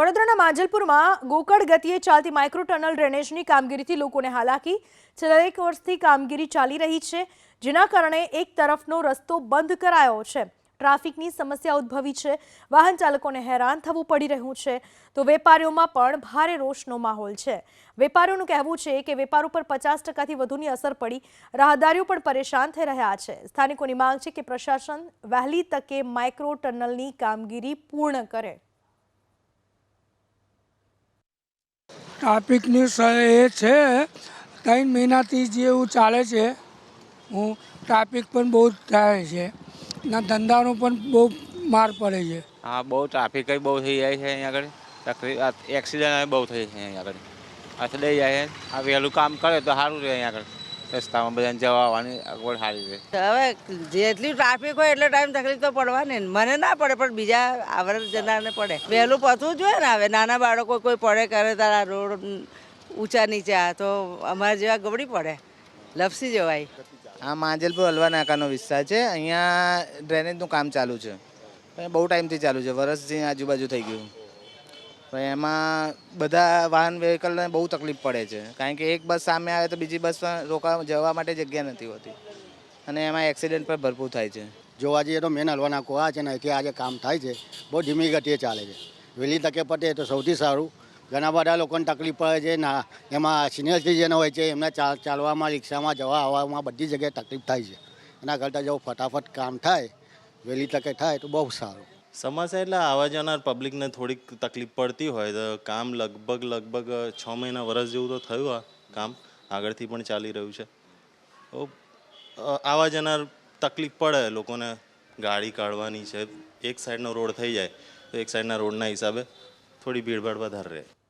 વડોદરાના માંજલપુરમાં ગોકળ ગતિએ ચાલતી માઇક્રો ટનલ ડ્રેનેજની કામગીરીથી લોકોને હાલાકી. છેલ્લા એક વર્ષથી કામગીરી ચાલી રહી છે, જેના કારણે એક તરફનો રસ્તો બંધ કરાયો છે. ટ્રાફિકની સમસ્યા ઉદ્ભવી છે. વાહન ચાલકોને હેરાન થવું પડી રહ્યું છે. તો વેપારીઓમાં પણ ભારે રોષનો માહોલ છે. વેપારીઓનું કહેવું છે કે વેપાર ઉપર પચાસ ટકાથી વધુની અસર પડી. રાહદારીઓ પણ પરેશાન થઈ રહ્યા છે. સ્થાનિકોની માંગ છે કે પ્રશાસન વહેલી તકે માઇક્રો ટનલની કામગીરી પૂર્ણ કરે. ટ્રાફિકની એ છે, ત્રણ મહિનાથી જેવું ચાલે છે, હું ટ્રાફિક પણ બહુ થાય છે. ના ધંધાનો પણ બહુ માર પડે છે. હા, બહુ ટ્રાફિક બહુ થઈ જાય છે અહીંયા આગળ. તકલીફ એક્સિડન્ટ બહુ થઈ છે અહીંયા આગળ. અથડાઈ જાય છે. આ વહેલું કામ કરે તો સારું રહે અહીંયા આગળ. રસ્તામાં બધાને જવા આવવાની અગવડ સારી રહે હવે જેટલી ટ્રાફિક હોય એટલે ટાઈમ તકલીફ તો પડવાની મને ના પડે પણ બીજા આવર જનારને પડે. વહેલું પહોંચવું જોઈએ ને હવે. નાના બાળકો કોઈ પડે કરે તારા રોડ ઊંચા નીચા તો અમારા જેવા ગબડી પડે. લપસી જવાય. આ માંજલપુર હલવા નાકાનો વિસ્તાર છે. અહીંયા ડ્રેનેજનું કામ ચાલુ છે. બહુ ટાઈમથી ચાલુ છે. વરસથી આજુબાજુ થઈ ગયું. પણ એમાં બધા વાહન વ્હીકલને બહુ તકલીફ પડે છે. કારણ કે એક બસ સામે આવે તો બીજી બસમાં રોકા જવા માટે જગ્યા નથી હોતી. અને એમાં એક્સિડન્ટ પણ ભરપૂર થાય છે. જોવા જઈએ તો મેન હલવા નાખો આ છે ને કે આજે કામ થાય છે. બહુ ધીમી ગતિએ ચાલે છે. વહેલી તકે પતે તો સૌથી સારું. ઘણા બધા લોકોને તકલીફ પડે છે. ના, એમાં સિનિયર સિટીઝન હોય છે, એમને ચાલવામાં, રિક્ષામાં, જવા, આવવામાં બધી જગ્યાએ તકલીફ થાય છે. એના કરતાં જો ફટાફટ કામ થાય, વહેલી તકે થાય તો બહુ સારું. સમસ્યા એટલે આવવા જનાર પબ્લિકને થોડીક તકલીફ પડતી હોય. તો કામ લગભગ લગભગ છ મહિના વરસ જેવું તો થયું આ કામ. આગળથી પણ ચાલી રહ્યું છે. તો અ, જનાર તકલીફ પડે લોકોને ગાડી કાઢવાની છે. એક સાઈડનો રોડ થઈ જાય તો એક સાઈડના રોડના હિસાબે થોડી ભીડભાડ વધારે રહે.